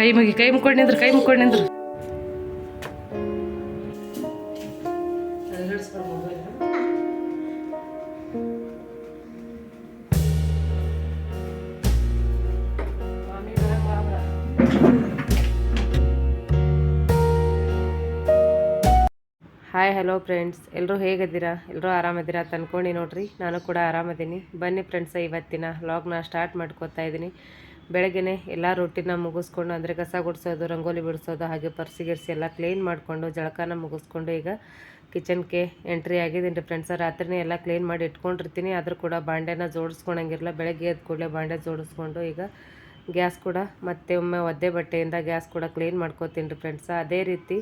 ಕೈ ಮುಗಿ, ಕೈ ಮುಕ್ಕೊಂಡು ನಿಂದ್ರು ಕೈ ಮುಕ್ಕೊಂಡು ನಿಂದ್ರು ಹಾಯ್ ಹಲೋ ಫ್ರೆಂಡ್ಸ್ ಎಲ್ಲರೂ ಹೇಗಿದ್ದೀರಾ? ಎಲ್ಲರೂ ಆರಾಮದ್ದೀರಾ ಅಂತ ಅನ್ಕೊಂಡು ನೋಡ್ರಿ. ನಾನು ಕೂಡ ಆರಾಮದೀನಿ ಬನ್ನಿ ಫ್ರೆಂಡ್ಸ್ ಇವತ್ತಿನ ವ್ಲಾಗ್ನ ಸ್ಟಾರ್ಟ್ ಮಾಡ್ಕೋತಾ ಇದ್ದೀನಿ ಬೆಳಗ್ಗೆನೆ ಎಲ್ಲ ರೊಟ್ಟಿನ ಮುಗಿಸ್ಕೊಂಡು ಅಂದರೆ ಕಸ ಗುಡಿಸೋದು, ರಂಗೋಲಿ ಬಿಡಿಸೋದು, ಹಾಗೆ ಪರ್ಸಿ ಗಿರ್ಸಿ ಎಲ್ಲ ಕ್ಲೀನ್ ಮಾಡಿಕೊಂಡು ಜಳಕಾನ ಮುಗಿಸ್ಕೊಂಡು ಈಗ ಕಿಚನ್ಗೆ ಎಂಟ್ರಿ ಆಗಿದ್ದೀನಿ ರೀ ಫ್ರೆಂಡ್ಸ ರಾತ್ರಿನೇ ಎಲ್ಲ ಕ್ಲೀನ್ ಮಾಡಿ ಇಟ್ಕೊಂಡಿರ್ತೀನಿ. ಆದರೂ ಕೂಡ ಬಾಂಡೆನ ಜೋಡಿಸ್ಕೊಳಂಗಿರಲ್ಲ ಬೆಳಗ್ಗೆ ಎದ್ದ ಕೂಡಲೇ ಬಾಂಡೆ ಜೋಡಿಸ್ಕೊಂಡು ಈಗ ಗ್ಯಾಸ್ ಕೂಡ ಮತ್ತೆ ಒಮ್ಮೆ ಒದ್ದೆ ಬಟ್ಟೆಯಿಂದ ಗ್ಯಾಸ್ ಕೂಡ ಕ್ಲೀನ್ ಮಾಡ್ಕೋತೀನಿ ರೀ ಫ್ರೆಂಡ್ಸ ಅದೇ ರೀತಿ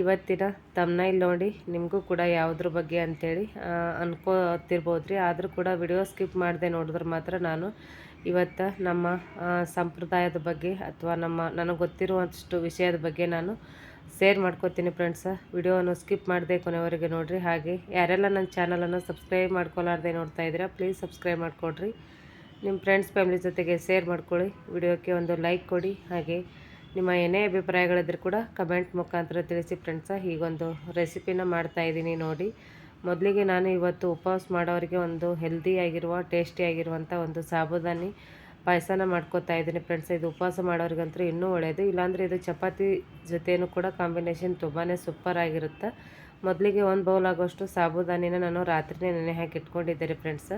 ಇವತ್ತಿನ ತಮ್ನೈಲ್ ನೋಡಿ, ನಿಮಗೂ ಕೂಡ ಯಾವುದ್ರ ಬಗ್ಗೆ ಅಂತೇಳಿ ಅನ್ಕೋತಿರ್ಬೋದು ರೀ ಆದರೂ ಕೂಡ ವಿಡಿಯೋ ಸ್ಕಿಪ್ ಮಾಡದೆ ನೋಡಿದ್ರೆ ಮಾತ್ರ ನಾನು ಇವತ್ತು ನಮ್ಮ ಸಂಪ್ರದಾಯದ ಬಗ್ಗೆ ಅಥವಾ ನಮ್ಮ ನನಗೆ ಗೊತ್ತಿರುವಷ್ಟು ವಿಷಯದ ಬಗ್ಗೆ ನಾನು ಶೇರ್ ಮಾಡ್ಕೋತೀನಿ ಫ್ರೆಂಡ್ಸ ವಿಡಿಯೋವನ್ನು ಸ್ಕಿಪ್ ಮಾಡದೆ ಕೊನೆವರೆಗೆ ನೋಡಿರಿ. ಹಾಗೆ ಯಾರೆಲ್ಲ ನನ್ನ ಚಾನಲನ್ನು ಸಬ್ಸ್ಕ್ರೈಬ್ ಮಾಡ್ಕೊಲಾರ್ದೆ ನೋಡ್ತಾ ಇದ್ದೀರಾ ಪ್ಲೀಸ್ ಸಬ್ಸ್ಕ್ರೈಬ್ ಮಾಡಿಕೊಡ್ರಿ. ನಿಮ್ಮ ಫ್ರೆಂಡ್ಸ್ ಫ್ಯಾಮಿಲಿ ಜೊತೆಗೆ ಶೇರ್ ಮಾಡ್ಕೊಳ್ಳಿ. ವಿಡಿಯೋಕ್ಕೆ ಒಂದು ಲೈಕ್ ಕೊಡಿ. ಹಾಗೆ ನಿಮ್ಮ ಏನೇ ಅಭಿಪ್ರಾಯಗಳಿದ್ರು ಕೂಡ ಕಮೆಂಟ್ ಮುಖಾಂತರ ತಿಳಿಸಿ ಫ್ರೆಂಡ್ಸ ಹೀಗೊಂದು ರೆಸಿಪಿನ ಮಾಡ್ತಾ ಇದ್ದೀನಿ ನೋಡಿ. ಮೊದಲಿಗೆ ನಾನು ಇವತ್ತು ಉಪವಾಸ ಮಾಡೋರಿಗೆ ಒಂದು ಹೆಲ್ದಿ ಆಗಿರುವ ಟೇಸ್ಟಿ ಆಗಿರುವಂಥ ಒಂದು ಸಾಬುದಾನಿ ಪಾಯಸನ ಮಾಡ್ಕೋತಾ ಇದ್ದೀನಿ ಫ್ರೆಂಡ್ಸ್ ಇದು ಉಪವಾಸ ಮಾಡೋರಿಗಂತೂ ಇನ್ನೂ ಒಳ್ಳೆಯದು ಇಲ್ಲಾಂದರೆ ಇದು ಚಪಾತಿ ಜೊತೆಯೂ ಕೂಡ ಕಾಂಬಿನೇಷನ್ ತುಂಬಾ ಸೂಪರ್ ಆಗಿರುತ್ತೆ. ಮೊದಲಿಗೆ ಒಂದು ಬೌಲ್ ಆಗೋಷ್ಟು ಸಾಬುದಾನಿನ ನಾನು ರಾತ್ರಿನೇ ನೆನೆ ಹಾಕಿ ಇಟ್ಕೊಂಡಿದ್ದೆ ರೀ ಫ್ರೆಂಡ್ಸ್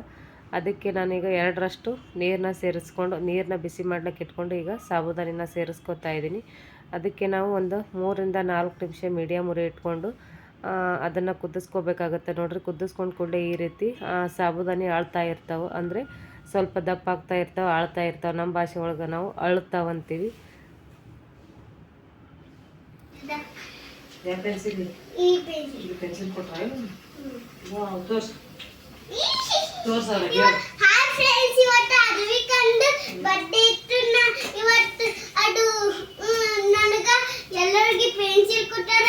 ಅದಕ್ಕೆ ನಾನೀಗ ಎರಡರಷ್ಟು ನೀರನ್ನ ಸೇರಿಸ್ಕೊಂಡು ನೀರನ್ನ ಬಿಸಿ ಮಾಡ್ಲಿಕ್ಕೆ ಇಟ್ಕೊಂಡು ಈಗ ಸಾಬುದಾನಿನ ಸೇರಿಸ್ಕೊತಾ ಇದ್ದೀನಿ. ಅದಕ್ಕೆ ನಾವು ಒಂದು ಮೂರಿಂದ ನಾಲ್ಕು ನಿಮಿಷ ಮೀಡಿಯಮ್ ಉರಿ ಇಟ್ಕೊಂಡು ಅದನ್ನು ಕುದಿಸ್ಕೋಬೇಕಾಗತ್ತೆ ನೋಡಿರಿ. ಕುದಿಸ್ಕೊಂಡು ಕೂಡಲೇ ಈ ರೀತಿ ಸಾಬುದಾನಿ ಆಳ್ತಾ ಇರ್ತಾವೆ. ಅಂದರೆ ಸ್ವಲ್ಪ ದಪ್ಪ ಆಗ್ತಾ ಇರ್ತಾವೆ ಆಳ್ತಾ ಇರ್ತಾವೆ. ನಮ್ಮ ಭಾಷೆ ಒಳಗೆ ನಾವು ಅಳ್ತಾವ ಅಂತೀವಿ. ಈ ಪೇಜ್ ಹಾಯ್ ಫ್ರೆಂಡ್ಸ್ ಇವತ್ತು ಅರವಿ ಕಂಡು ಬರ್ಡೇ ಇತ್ತು ಇವತ್ತು ಅದು ನನಗ ಎಲ್ಲರಿಗೆ ಪೆನ್ಸಿಲ್ ಕೊಟ್ಟಾರ.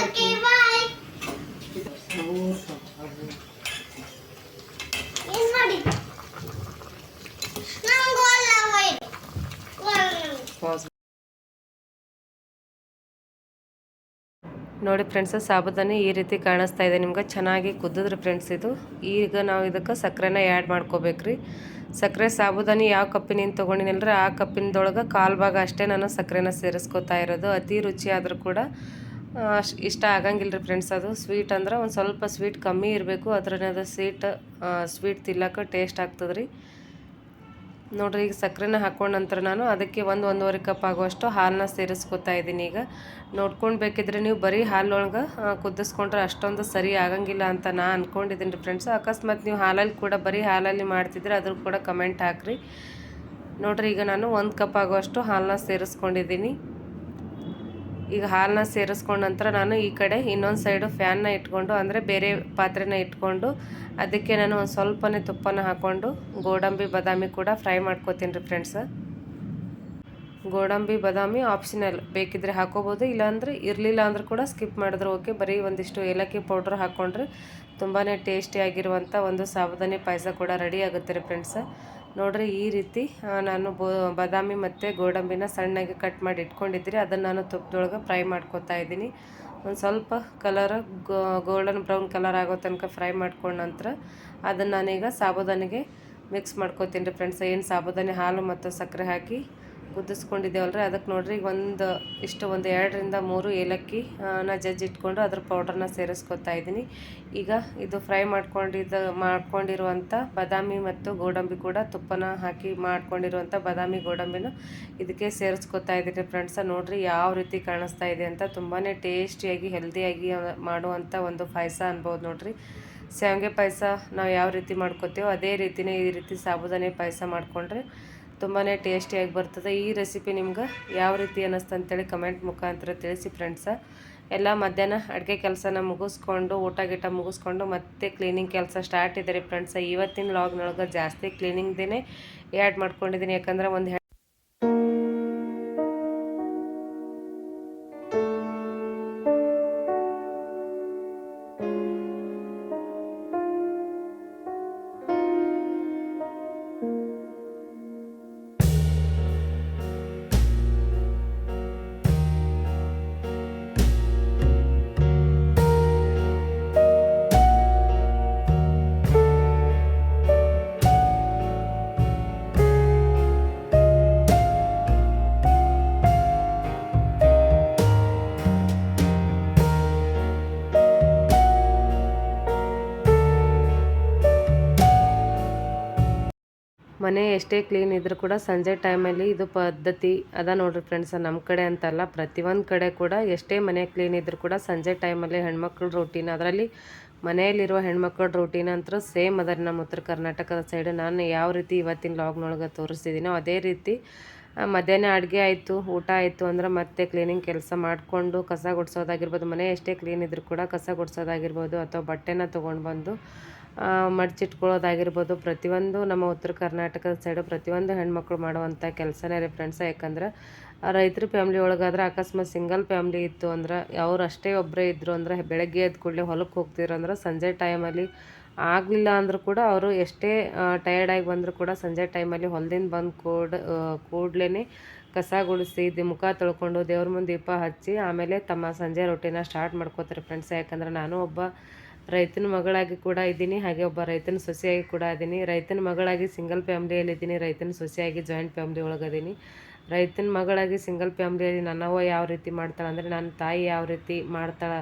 Okay bye. ನೋಡಿ ಫ್ರೆಂಡ್ಸ್ ಸಾಬುದಾನಿ ಈ ರೀತಿ ಕಾಣಿಸ್ತಾ ಇದೆ. ನಿಮ್ಗೆ ಚೆನ್ನಾಗಿ ಕುದ್ದಿದ್ರಿ ಫ್ರೆಂಡ್ಸ್ ಇದು. ಈಗ ನಾವು ಇದಕ್ಕೆ ಸಕ್ಕರೆನ ಆ್ಯಡ್ ಮಾಡ್ಕೋಬೇಕ್ರಿ. ಸಕ್ಕರೆ ಸಾಬುದಾನಿ ಯಾವ ಕಪ್ಪಿನಿಂದ ತೊಗೊಂಡಿನಲ್ರಿ ಆ ಕಪ್ಪಿನದೊಳಗೆ ಕಾಲು ಭಾಗ ಅಷ್ಟೇ ನಾನು ಸಕ್ಕರೆನ ಸೇರಿಸ್ಕೊತಾ ಇರೋದು. ಅತಿ ರುಚಿಯಾದರೂ ಕೂಡ ಅಷ್ಟ್ ಇಷ್ಟ ಆಗಂಗಿಲ್ಲ ರೀ ಫ್ರೆಂಡ್ಸ್ ಅದು. ಸ್ವೀಟ್ ಅಂದ್ರೆ ಒಂದು ಸ್ವಲ್ಪ ಸ್ವೀಟ್ ಕಮ್ಮಿ ಇರಬೇಕು. ಅದ್ರದ್ದು ಸ್ವೀಟ್ ಸ್ವೀಟ್ ತಿಲ್ಲಕ್ಕೆ ಟೇಸ್ಟ್ ಆಗ್ತದೆ ರೀ ನೋಡ್ರಿ ಈಗ ಸಕ್ಕರೆನ ಹಾಕೊಂಡ ನಂತರ ನಾನು ಅದಕ್ಕೆ ಒಂದು ಒಂದೂವರೆ ಕಪ್ ಆಗುವಷ್ಟು ಹಾಲನ್ನ ಸೇರಿಸ್ಕೊತಾ ಇದ್ದೀನಿ ಈಗ. ನೋಡ್ಕೊಂಡು ಬೇಕಿದ್ರೆ ನೀವು ಬರೀ ಹಾಲೊಳಗೆ ಕುದಿಸ್ಕೊಂಡ್ರೆ ಅಷ್ಟೊಂದು ಸರಿ ಆಗಂಗಿಲ್ಲ ಅಂತ ನಾ ಅಂದ್ಕೊಂಡಿದ್ದೀನಿ ರೀ ಫ್ರೆಂಡ್ಸ್ ಅಕಸ್ಮಾತ್ ನೀವು ಹಾಲಲ್ಲಿ ಕೂಡ ಬರೀ ಹಾಲಲ್ಲಿ ಮಾಡ್ತಿದ್ರೆ ಅದ್ರ ಕೂಡ ಕಮೆಂಟ್ ಹಾಕ್ರಿ. ನೋಡ್ರಿ ಈಗ ನಾನು ಒಂದು ಕಪ್ ಆಗುವಷ್ಟು ಹಾಲನ್ನ ಸೇರಿಸ್ಕೊಂಡಿದ್ದೀನಿ. ಈಗ ಹಾಲನ್ನ ಸೇರಿಸ್ಕೊಂಡ ನಂತರ ನಾನು ಈ ಕಡೆ ಇನ್ನೊಂದು ಸೈಡು ಫ್ಯಾನ್ನ ಇಟ್ಕೊಂಡು, ಅಂದರೆ ಬೇರೆ ಪಾತ್ರೆನ ಇಟ್ಕೊಂಡು, ಅದಕ್ಕೆ ನಾನು ಒಂದು ಸ್ವಲ್ಪನೇ ತುಪ್ಪನ ಹಾಕ್ಕೊಂಡು ಗೋಡಂಬಿ, ಬಾದಾಮಿ ಕೂಡ ಫ್ರೈ ಮಾಡ್ಕೋತೀನಿ ರೀ ಫ್ರೆಂಡ್ಸ್ ಗೋಡಂಬಿ, ಬಾದಾಮಿ ಆಪ್ಷನಲ್ ಬೇಕಿದ್ರೆ ಹಾಕೋಬೋದು, ಇಲ್ಲಾಂದರೆ ಇರಲಿಲ್ಲ ಅಂದ್ರೆ ಕೂಡ ಸ್ಕಿಪ್ ಮಾಡಿದ್ರೆ ಓಕೆ ಬರೀ ಒಂದಿಷ್ಟು ಏಲಕ್ಕಿ ಪೌಡ್ರ್ ಹಾಕ್ಕೊಂಡ್ರೆ ತುಂಬಾ ಟೇಸ್ಟಿ ಆಗಿರುವಂಥ ಒಂದು ಸಾಬುದಾನಿ ಪಾಯಸ ಕೂಡ ರೆಡಿ ಆಗುತ್ತೆ ರೀ ಫ್ರೆಂಡ್ಸ ನೋಡ್ರಿ ಈ ರೀತಿ ನಾನು ಬಾದಾಮಿ ಮತ್ತು ಗೋಡಂಬಿನ ಸಣ್ಣಗೆ ಕಟ್ ಮಾಡಿ ಇಟ್ಕೊಂಡಿದ್ರಿ ಅದನ್ನು ನಾನು ತುಪ್ಪದೊಳಗೆ ಫ್ರೈ ಮಾಡ್ಕೊತಾ ಇದ್ದೀನಿ. ಒಂದು ಸ್ವಲ್ಪ ಕಲರ್ ಗೋಲ್ಡನ್ ಬ್ರೌನ್ ಕಲರ್ ಆಗೋ ತನಕ ಫ್ರೈ ಮಾಡ್ಕೊಂಡ ನಂತರ ಅದನ್ನು ನಾನೀಗ ಸಾಬುದಾನಿಗೆ ಮಿಕ್ಸ್ ಮಾಡ್ಕೊತೀನಿ ರೀ ಫ್ರೆಂಡ್ಸ್ ಏನು ಸಾಬುದಾನಿ ಹಾಲು ಮತ್ತು ಸಕ್ಕರೆ ಹಾಕಿ ಕುದಿಸ್ಕೊಂಡಿದ್ದೇವಲ್ರಿ. ಅದಕ್ಕೆ ನೋಡ್ರಿ, ಈಗ ಒಂದು, ಇಷ್ಟು ಒಂದು ಎರಡರಿಂದ ಮೂರು ಏಲಕ್ಕಿ ನಾ ಜಜ್ಜಿ ಇಟ್ಕೊಂಡು ಅದ್ರ ಪೌಡ್ರನ್ನ ಸೇರಿಸ್ಕೊತಾ ಇದ್ದೀನಿ. ಈಗ ಇದು ಫ್ರೈ ಮಾಡ್ಕೊಂಡಿದ್ದ ಮಾಡ್ಕೊಂಡಿರುವಂಥ ಬಾದಾಮಿ ಮತ್ತು ಗೋಡಂಬಿ ಕೂಡ ತುಪ್ಪನ ಹಾಕಿ ಮಾಡ್ಕೊಂಡಿರುವಂಥ ಬಾದಾಮಿ, ಗೋಡಂಬಿನ ಇದಕ್ಕೆ ಸೇರಿಸ್ಕೊತಾ ಇದ್ದೀನಿ ಫ್ರೆಂಡ್ಸ ನೋಡ್ರಿ, ಯಾವ ರೀತಿ ಕಾಣಿಸ್ತಾ ಇದೆ ಅಂತ ತುಂಬಾ ಟೇಸ್ಟಿಯಾಗಿ ಹೆಲ್ದಿಯಾಗಿ ಮಾಡುವಂಥ ಒಂದು ಪಾಯಸ ಅನ್ಬೋದು ನೋಡ್ರಿ. ಶಾವಿಗೆ ಪಾಯಸ ನಾವು ಯಾವ ರೀತಿ ಮಾಡ್ಕೋತೀವೋ ಅದೇ ರೀತಿನೇ ಈ ರೀತಿ ಸಾಬುದಾನಿ ಪಾಯಸ ಮಾಡಿಕೊಂಡ್ರೆ ತುಂಬಾ ಟೇಸ್ಟಿಯಾಗಿ ಬರ್ತದೆ. ಈ ರೆಸಿಪಿ ನಿಮ್ಗೆ ಯಾವ ರೀತಿ ಅನ್ನಿಸ್ತು ಅಂತೇಳಿ ಕಮೆಂಟ್ ಮುಖಾಂತರ ತಿಳಿಸಿ ಫ್ರೆಂಡ್ಸ ಎಲ್ಲ ಮಧ್ಯಾಹ್ನ ಅಡುಗೆ ಕೆಲಸನ ಮುಗಿಸ್ಕೊಂಡು, ಊಟ ಗೀಟ ಮುಗಿಸ್ಕೊಂಡು ಮತ್ತೆ ಕ್ಲೀನಿಂಗ್ ಕೆಲಸ ಸ್ಟಾರ್ಟ್ ಇದೆ ರೀ ಫ್ರೆಂಡ್ಸ್ ಇವತ್ತಿನ ಲಾಗ್ನೊಳಗೆ ಜಾಸ್ತಿ ಕ್ಲೀನಿಂಗ್ದೇ ಆ್ಯಡ್ ಮಾಡ್ಕೊಂಡಿದ್ದೀನಿ. ಯಾಕಂದ್ರೆ ಒಂದು ಮನೆ ಎಷ್ಟೇ ಕ್ಲೀನ್ ಇದ್ರೂ ಕೂಡ ಸಂಜೆ ಟೈಮಲ್ಲಿ ಇದು ಪದ್ಧತಿ ಅದ ನೋಡ್ರಿ ಫ್ರೆಂಡ್ಸ್ ನಮ್ಮ ಕಡೆ ಅಂತಲ್ಲ, ಪ್ರತಿಯೊಂದು ಕಡೆ ಕೂಡ ಎಷ್ಟೇ ಮನೆ ಕ್ಲೀನ್ ಇದ್ರೂ ಕೂಡ ಸಂಜೆ ಟೈಮಲ್ಲಿ ಹೆಣ್ಮಕ್ಳ ರೂಟೀನ್ ಅದರಲ್ಲಿ ಮನೆಯಲ್ಲಿರುವ ಹೆಣ್ಮಕ್ಳ ರೂಟೀನ್ ಅಂತೂ ಸೇಮ್ ಅದರ ನಮ್ಮ ಉತ್ತರ ಕರ್ನಾಟಕದ ಸೈಡ್ ನಾನು ಯಾವ ರೀತಿ ಇವತ್ತಿನ ಲಾಗ್ನೊಳಗೆ ತೋರಿಸ್ತಿದ್ದೀನೋ ಅದೇ ರೀತಿ ಮಧ್ಯಾಹ್ನ ಅಡುಗೆ ಆಯಿತು, ಊಟ ಆಯಿತು ಅಂದ್ರೆ ಮತ್ತೆ ಕ್ಲೀನಿಂಗ್ ಕೆಲಸ ಮಾಡಿಕೊಂಡು ಕಸ ಗುಡಿಸೋದಾಗಿರ್ಬೋದು, ಮನೆ ಎಷ್ಟೇ ಕ್ಲೀನ್ ಇದ್ರೂ ಕೂಡ ಕಸ ಗುಡಿಸೋದಾಗಿರ್ಬೋದು ಅಥವಾ ಬಟ್ಟೆನ ತೊಗೊಂಡು ಬಂದು ಮಡ್ಚಿಟ್ಕೊಳ್ಳೋದಾಗಿರ್ಬೋದು. ಪ್ರತಿಯೊಂದು ನಮ್ಮ ಉತ್ತರ ಕರ್ನಾಟಕದ ಸೈಡು ಪ್ರತಿಯೊಂದು ಹೆಣ್ಮಕ್ಳು ಮಾಡುವಂಥ ಕೆಲಸನೇ ರೀ ಫ್ರೆಂಡ್ಸ್ ಯಾಕಂದ್ರೆ ರೈತರ ಫ್ಯಾಮ್ಲಿ ಒಳಗಾದ್ರೆ ಅಕಸ್ಮಾತ್ ಸಿಂಗಲ್ ಫ್ಯಾಮ್ಲಿ ಇತ್ತು ಅಂದ್ರೆ, ಅವ್ರು ಅಷ್ಟೇ ಒಬ್ಬರೇ ಇದ್ದರು ಅಂದ್ರೆ, ಬೆಳಗ್ಗೆ ಎದ್ದು ಕೂಡಲೇ ಹೊಲಕ್ಕೆ ಹೋಗ್ತಿದ್ರು ಅಂದ್ರೆ, ಸಂಜೆ ಟೈಮಲ್ಲಿ ಆಗಲಿಲ್ಲ ಅಂದರೂ ಕೂಡ ಅವರು ಎಷ್ಟೇ ಟಯರ್ಡಾಗಿ ಬಂದರೂ ಕೂಡ ಸಂಜೆ ಟೈಮಲ್ಲಿ ಹೊಲದಿಂದ ಬಂದು ಕೂಡ ಕೂಡ್ಲೇ ಕಸ ಗುಡಿಸಿ ಮುಖ ತೊಳ್ಕೊಂಡು ದೇವ್ರ ಮುಂದೆ ದೀಪ ಹಚ್ಚಿ, ಆಮೇಲೆ ತಮ್ಮ ಸಂಜೆ ರೊಟ್ಟಿನ ಸ್ಟಾರ್ಟ್ ಮಾಡ್ಕೋತಾರೆ ಫ್ರೆಂಡ್ಸ್ ಯಾಕಂದ್ರೆ, ನಾನು ಒಬ್ಬ ರೈತನ ಮಗಳಾಗಿ ಕೂಡ ಇದ್ದೀನಿ. ಹಾಗೆ ಒಬ್ಬ ರೈತನ ಸೊಸೆಯಾಗಿ ಕೂಡ ಇದ್ದೀನಿ. ರೈತನ ಮಗಳಾಗಿ ಸಿಂಗಲ್ ಫ್ಯಾಮ್ಲಿಯಲ್ಲಿ ಇದ್ದೀನಿ. ರೈತನ ಸೊಸೆಯಾಗಿ ಜಾಯಿಂಟ್ ಫ್ಯಾಮ್ಲಿ ಒಳಗದೀನಿ ರೈತನ ಮಗಳಾಗಿ ಸಿಂಗಲ್ ಫ್ಯಾಮ್ಲಿಯಲ್ಲಿ ನನ್ನವ್ವ ಯಾವ ರೀತಿ ಮಾಡ್ತಾಳೆ ಅಂದರೆ ನನ್ನ ತಾಯಿ ಯಾವ ರೀತಿ ಮಾಡ್ತಾಳೆ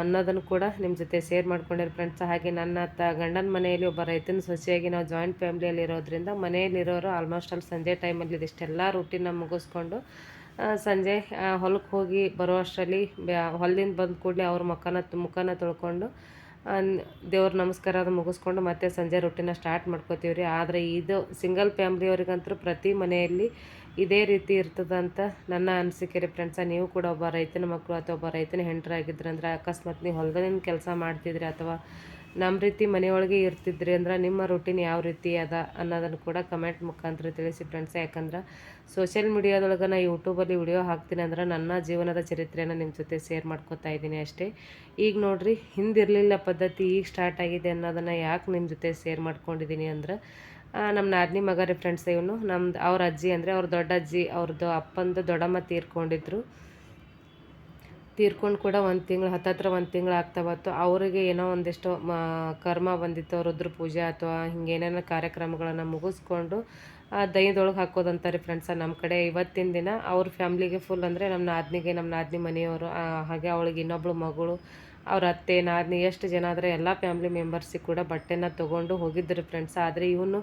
ಅನ್ನೋದನ್ನು ಕೂಡ ನಿಮ್ಮ ಜೊತೆ ಶೇರ್ ಮಾಡ್ಕೊಂಡಿರೋ ಫ್ರೆಂಡ್ಸ್ ಹಾಗೆ ನನ್ನ ತ, ಗಂಡನ ಮನೆಯಲ್ಲಿ ಒಬ್ಬ ರೈತನ ಸೊಸೆಯಾಗಿ ನಾವು ಜಾಯಿಂಟ್ ಫ್ಯಾಮ್ಲಿಯಲ್ಲಿ ಇರೋದ್ರಿಂದ ಮನೆಯಲ್ಲಿರೋರು ಆಲ್ಮೋಸ್ಟ್ ಅಲ್ಲಿ ಸಂಜೆ ಟೈಮಲ್ಲಿ ಇದಿಷ್ಟೆಲ್ಲ ರೂಟೀನ ಮುಗಿಸ್ಕೊಂಡು ಸಂಜೆ ಹೊಲಕ್ಕೆ ಹೋಗಿ ಬರೋ ಅಷ್ಟರಲ್ಲಿ ಹೊಲದಿಂದ ಬಂದ ಕೂಡಲೇ ಅವ್ರ ಮುಖನ ಮುಖನ ತೊಳ್ಕೊಂಡು ದೇವ್ರ ನಮಸ್ಕಾರ ಅದು ಮುಗಿಸ್ಕೊಂಡು ಮತ್ತೆ ಸಂಜೆ ರೊಟ್ಟಿನ ಸ್ಟಾರ್ಟ್ ಮಾಡ್ಕೋತೀವಿ ರೀ ಆದರೆ ಇದು ಸಿಂಗಲ್ ಫ್ಯಾಮ್ಲಿಯವ್ರಿಗಂತೂ ಪ್ರತಿ ಮನೆಯಲ್ಲಿ ಇದೇ ರೀತಿ ಇರ್ತದಂತ ನನ್ನ ಅನಿಸಿಕೆ ರೀ ಫ್ರೆಂಡ್ಸ. ನೀವು ಕೂಡ ಒಬ್ಬ ರೈತನ ಮಕ್ಕಳು ಅಥವಾ ಒಬ್ಬ ರೈತನ ಹೆಂಡರಾಗಿದ್ರಂದ್ರೆ ಅಕಸ್ಮಾತ್ ನೀವು ಹೊಲದಿಂದ ಕೆಲಸ ಮಾಡ್ತಿದ್ರಿ ಅಥವಾ ನಮ್ಮ ರೀತಿ ಮನೆಯೊಳಗೆ ಇರ್ತಿದ್ರಿ ಅಂದ್ರೆ ನಿಮ್ಮ ರೂಟೀನ್ ಯಾವ ರೀತಿ ಅದ ಅನ್ನೋದನ್ನು ಕೂಡ ಕಮೆಂಟ್ ಮುಖಾಂತರ ತಿಳಿಸಿ ಫ್ರೆಂಡ್ಸ್ ಯಾಕಂದ್ರೆ ಸೋಷಿಯಲ್ ಮೀಡಿಯಾದೊಳಗೆ ನಾನು ಯೂಟ್ಯೂಬಲ್ಲಿ ವಿಡಿಯೋ ಹಾಕ್ತೀನಿ ಅಂದ್ರೆ ನನ್ನ ಜೀವನದ ಚರಿತ್ರೆಯನ್ನು ನಿಮ್ಮ ಜೊತೆ ಶೇರ್ ಮಾಡ್ಕೊತಾ ಇದ್ದೀನಿ ಅಷ್ಟೇ. ಈಗ ನೋಡ್ರಿ ಹಿಂದಿರಲಿಲ್ಲ ಪದ್ಧತಿ ಈಗ ಸ್ಟಾರ್ಟ್ ಆಗಿದೆ ಅನ್ನೋದನ್ನು ಯಾಕೆ ನಿಮ್ಮ ಜೊತೆ ಶೇರ್ ಮಾಡ್ಕೊಂಡಿದ್ದೀನಿ ಅಂದ್ರೆ ನಮ್ಮ ನಾದಿನಿ ಮಗ ರೀ ಫ್ರೆಂಡ್ಸ್ ಇವನು. ನಮ್ದು ಅವ್ರ ಅಜ್ಜಿ ಅಂದರೆ ಅವ್ರ ದೊಡ್ಡ ಅಜ್ಜಿ ಅವ್ರದ್ದು ಅಪ್ಪಂದು ದೊಡ್ಡಮ್ಮ ತೀರ್ಕೊಂಡಿದ್ರು. ತೀರ್ಕೊಂಡು ಕೂಡ ಒಂದು ತಿಂಗಳು ಹತ್ತತ್ರ ಒಂದು ತಿಂಗಳು ಆಗ್ತಾ ಬಂತು. ಅವರಿಗೆ ಏನೋ ಒಂದಿಷ್ಟು ಕರ್ಮ ಬಂದಿತ್ತು ರುದ್ರ ಪೂಜೆ ಅಥವಾ ಹಿಂಗೇನೇನೋ ಕಾರ್ಯಕ್ರಮಗಳನ್ನು ಮುಗಿಸ್ಕೊಂಡು, ಆ ದೈದೊಳಗೆ ಹಾಕೋದಂತಾರೆ ಫ್ರೆಂಡ್ಸ ನಮ್ಮ ಕಡೆ ಇವತ್ತಿನ ದಿನ ಅವ್ರ ಫ್ಯಾಮ್ಲಿಗೆ ಫುಲ್ ಅಂದರೆ ನಮ್ಮ ನಾದ್ನಿಗೆ ನಮ್ಮ ನಾದಿನಿ ಮನೆಯವರು ಹಾಗೆ ಅವಳಿಗೆ ಇನ್ನೊಬ್ಳು ಮಗಳು, ಅವ್ರ ಅತ್ತೆ, ನಾದಿನಿ, ಎಷ್ಟು ಜನ ಆದರೆ ಎಲ್ಲ ಫ್ಯಾಮ್ಲಿ ಮೆಂಬರ್ಸಿಗೆ ಕೂಡ ಬಟ್ಟೆನ ತೊಗೊಂಡು ಹೋಗಿದ್ದರು ಫ್ರೆಂಡ್ಸ್ ಆದರೆ ಇವನು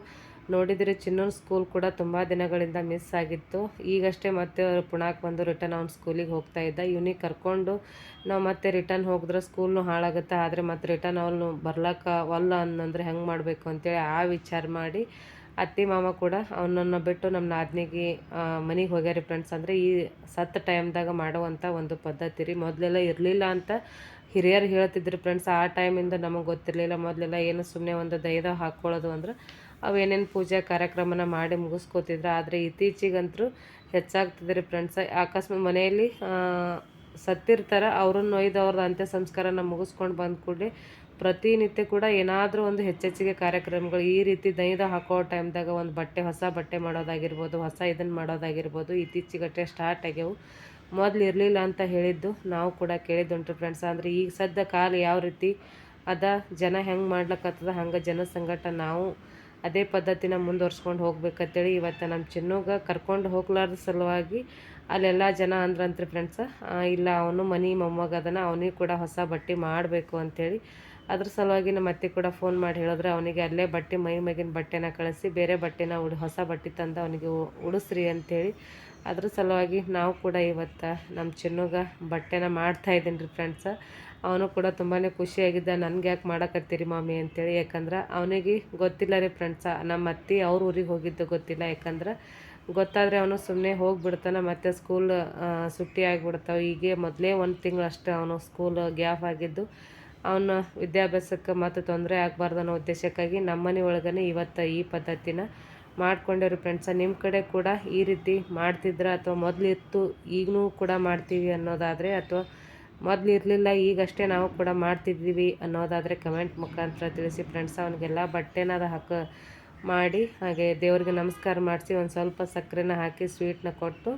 ನೋಡಿದರೆ ಚಿನ್ನೋನ್ ಸ್ಕೂಲ್ ಕೂಡ ತುಂಬ ದಿನಗಳಿಂದ ಮಿಸ್ ಆಗಿತ್ತು. ಈಗಷ್ಟೇ ಮತ್ತೆ ಅವ್ರು ಪುಣಾಕ್ ಬಂದು ರಿಟರ್ನ್ ಅವ್ನ ಸ್ಕೂಲಿಗೆ ಹೋಗ್ತಾ ಇದ್ದ. ಇವನಿಗೆ ಕರ್ಕೊಂಡು ನಾವು ಮತ್ತೆ ರಿಟರ್ನ್ ಹೋಗಿದ್ರೆ ಸ್ಕೂಲ್ನು ಹಾಳಾಗುತ್ತೆ, ಆದರೆ ಮತ್ತೆ ರಿಟರ್ನ್ ಅವನು ಬರ್ಲಕ್ಕ ಒಲ್ಲ ಅನ್ನಂದ್ರೆ ಹೆಂಗೆ ಮಾಡಬೇಕು ಅಂತೇಳಿ ಆ ವಿಚಾರ ಮಾಡಿ ಅತ್ತಿ ಮಾಮ ಕೂಡ ಅವನನ್ನು ಬಿಟ್ಟು ನಮ್ಮ ನಾದ್ನಿಗೆ ಮನೆಗೆ ಹೋಗ್ಯಾರಿ ಫ್ರೆಂಡ್ಸ್ ಅಂದರೆ ಈ ಸತ್ತ ಟೈಮ್ದಾಗ ಮಾಡುವಂಥ ಒಂದು ಪದ್ಧತಿ ರೀ. ಮೊದಲೆಲ್ಲ ಇರಲಿಲ್ಲ ಅಂತ ಹಿರಿಯರು ಹೇಳ್ತಿದ್ರು ಫ್ರೆಂಡ್ಸ್ ಆ ಟೈಮಿಂದ ನಮಗೆ ಗೊತ್ತಿರಲಿಲ್ಲ. ಮೊದಲೆಲ್ಲ ಏನು ಸುಮ್ಮನೆ ಒಂದು ಧೈರ್ಯ ಹಾಕ್ಕೊಳ್ಳೋದು ಅಂದ್ರೆ ಅವೇನೇನು ಪೂಜೆ ಕಾರ್ಯಕ್ರಮನ ಮಾಡಿ ಮುಗಿಸ್ಕೋತಿದ್ರು, ಆದರೆ ಇತ್ತೀಚಿಗಂತೂ ಹೆಚ್ಚಾಗ್ತದೆ ಫ್ರೆಂಡ್ಸ್ ಅಕಸ್ಮಾತ್ ಮನೆಯಲ್ಲಿ ಸತ್ತಿರ್ತಾರೆ ಅವ್ರನ್ನ ಒಯ್ದು ಅವ್ರದ್ದು ಅಂತ್ಯ ಸಂಸ್ಕಾರನ ಮುಗಿಸ್ಕೊಂಡು ಬಂದ ಕೂಡಲೇ ಪ್ರತಿನಿತ್ಯ ಕೂಡ ಏನಾದರೂ ಒಂದು ಹೆಚ್ಚೆಚ್ಚಿಗೆ ಕಾರ್ಯಕ್ರಮಗಳು, ಈ ರೀತಿ ದೈದ ಹಾಕೋ ಟೈಮ್ದಾಗ ಒಂದು ಬಟ್ಟೆ, ಹೊಸ ಬಟ್ಟೆ ಮಾಡೋದಾಗಿರ್ಬೋದು, ಹೊಸ ಇದನ್ನು ಮಾಡೋದಾಗಿರ್ಬೋದು ಇತ್ತೀಚೆಗಟ್ಟೆ ಸ್ಟಾರ್ಟ್ ಆಗ್ಯವು. ಮೊದಲು ಇರಲಿಲ್ಲ ಅಂತ ಹೇಳಿದ್ದು ನಾವು ಕೂಡ ಕೇಳಿದ್ದುಂಟು ಫ್ರೆಂಡ್ಸ್ ಅಂದರೆ ಈಗ ಸದ್ಯ ಕಾಲ ಯಾವ ರೀತಿ ಅದ, ಜನ ಹೆಂಗೆ ಮಾಡ್ಲಕ್ಕತ್ತದ ಹಂಗೆ ಜನ ಸಂಗಟ ನಾವು ಅದೇ ಪದ್ಧತಿನ ಮುಂದುವರ್ಸ್ಕೊಂಡು ಹೋಗ್ಬೇಕಂತೇಳಿ ಇವತ್ತು ನಮ್ಮ ಚಿನ್ನೋಗ ಕರ್ಕೊಂಡು ಹೋಗ್ಲಾರ್ದ ಸಲುವಾಗಿ ಅಲ್ಲೆಲ್ಲ ಜನ ಅಂದ್ರಂತ್ರಿ ಫ್ರೆಂಡ್ಸ ಇಲ್ಲ, ಅವನು ಮನೆ ಮೊಮ್ಮಗ ಅದನ್ನು ಅವನಿಗೆ ಕೂಡ ಹೊಸ ಬಟ್ಟೆ ಮಾಡಬೇಕು ಅಂಥೇಳಿ ಅದ್ರ ಸಲುವಾಗಿ ನಮ್ಮ ಅತ್ತೆ ಕೂಡ ಫೋನ್ ಮಾಡಿ ಹೇಳಿದ್ರೆ ಅವನಿಗೆ ಅಲ್ಲೇ ಬಟ್ಟೆ ಮೈ ಮಗಿನ ಬಟ್ಟೆನ ಕಳಿಸಿ, ಬೇರೆ ಬಟ್ಟೆನ ಉಡ್, ಹೊಸ ಬಟ್ಟೆ ತಂದು ಅವನಿಗೆ ಉಡಿಸ್ರಿ ಅಂಥೇಳಿ ಅದ್ರ ಸಲುವಾಗಿ ನಾವು ಕೂಡ ಇವತ್ತು ನಮ್ಮ ಚಿನ್ನುಗ ಬಟ್ಟೆನ ಮಾಡ್ತಾ ಇದ್ದೀನಿ ರೀ ಫ್ರೆಂಡ್ಸ ಅವನು ಕೂಡ ತುಂಬಾ ಖುಷಿಯಾಗಿದ್ದ, ನನ್ಗೆ ಯಾಕೆ ಮಾಡಕತ್ತೀರಿ ಮಾಮಿ? ಅಂತೇಳಿ. ಯಾಕಂದ್ರೆ ಅವನಿಗೆ ಗೊತ್ತಿಲ್ಲ ರೀ ಫ್ರೆಂಡ್ಸ ನಮ್ಮ ಅತ್ತೆ ಅವ್ರ ಊರಿಗೆ ಹೋಗಿದ್ದು ಗೊತ್ತಿಲ್ಲ. ಯಾಕಂದ್ರೆ ಗೊತ್ತಾದರೆ ಅವನು ಸುಮ್ಮನೆ ಹೋಗಿಬಿಡ್ತಾನೆ, ಮತ್ತು ಸ್ಕೂಲ್ ಸುಟ್ಟಿ ಆಗಿಬಿಡ್ತಾವೆ. ಹೀಗೆ ಮೊದಲೇ ಒಂದು ತಿಂಗಳು ಅಷ್ಟೇ ಅವನು ಸ್ಕೂಲ್ ಗ್ಯಾಪ್ ಆಗಿದ್ದು. ಅವನ ವಿದ್ಯಾಭ್ಯಾಸಕ್ಕೆ ಮತ್ತು ತೊಂದರೆ ಆಗಬಾರ್ದು ಅನ್ನೋ ಉದ್ದೇಶಕ್ಕಾಗಿ ನಮ್ಮನೆ ಒಳಗನೆ ಇವತ್ತು ಈ ಪದ್ಧತಿನ ಮಾಡ್ಕೊಂಡಿರೋ ಫ್ರೆಂಡ್ಸ ನಿಮ್ಮ ಕಡೆ ಕೂಡ ಈ ರೀತಿ ಮಾಡ್ತಿದ್ರ? ಅಥವಾ ಮೊದಲಿತ್ತು ಈಗಲೂ ಕೂಡ ಮಾಡ್ತೀವಿ ಅನ್ನೋದಾದರೆ, ಅಥವಾ ಮೊದಲು ಇರಲಿಲ್ಲ, ಈಗಷ್ಟೇ ನಾವು ಕೂಡ ಮಾಡ್ತಿದ್ದೀವಿ ಅನ್ನೋದಾದರೆ ಕಮೆಂಟ್ ಮುಖಾಂತರ ತಿಳಿಸಿ ಫ್ರೆಂಡ್ಸ್ ಅವನಿಗೆಲ್ಲ ಬಟ್ಟೆನಾದ ಹಾಕ ಮಾಡಿ, ಹಾಗೆ ದೇವ್ರಿಗೆ ನಮಸ್ಕಾರ ಮಾಡಿಸಿ, ಒಂದು ಸ್ವಲ್ಪ ಸಕ್ಕರೆನ ಹಾಕಿ ಸ್ವೀಟ್ನ ಕೊಟ್ಟು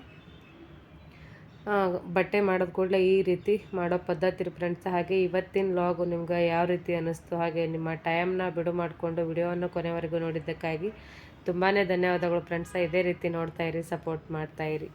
ಬಟ್ಟೆ ಮಾಡೋದು ಕೂಡಲೇ ಈ ರೀತಿ ಮಾಡೋ ಪದ್ಧತಿ ಫ್ರೆಂಡ್ಸ್ ಹಾಗೆ ಇವತ್ತಿನ ಲಾಗು ನಿಮ್ಗೆ ಯಾವ ರೀತಿ ಅನ್ನಿಸ್ತು? ಹಾಗೆ ನಿಮ್ಮ ಟೈಮ್ನ ಬಿಡು ಮಾಡಿಕೊಂಡು ವಿಡಿಯೋವನ್ನು ಕೊನೆವರೆಗೂ ನೋಡಿದ್ದಕ್ಕಾಗಿ ತುಂಬಾ ಧನ್ಯವಾದಗಳು ಫ್ರೆಂಡ್ಸ ಇದೇ ರೀತಿ ನೋಡ್ತಾ ಇರಿ ಸಪೋರ್ಟ್ ಮಾಡ್ತಾ ಇರಿ.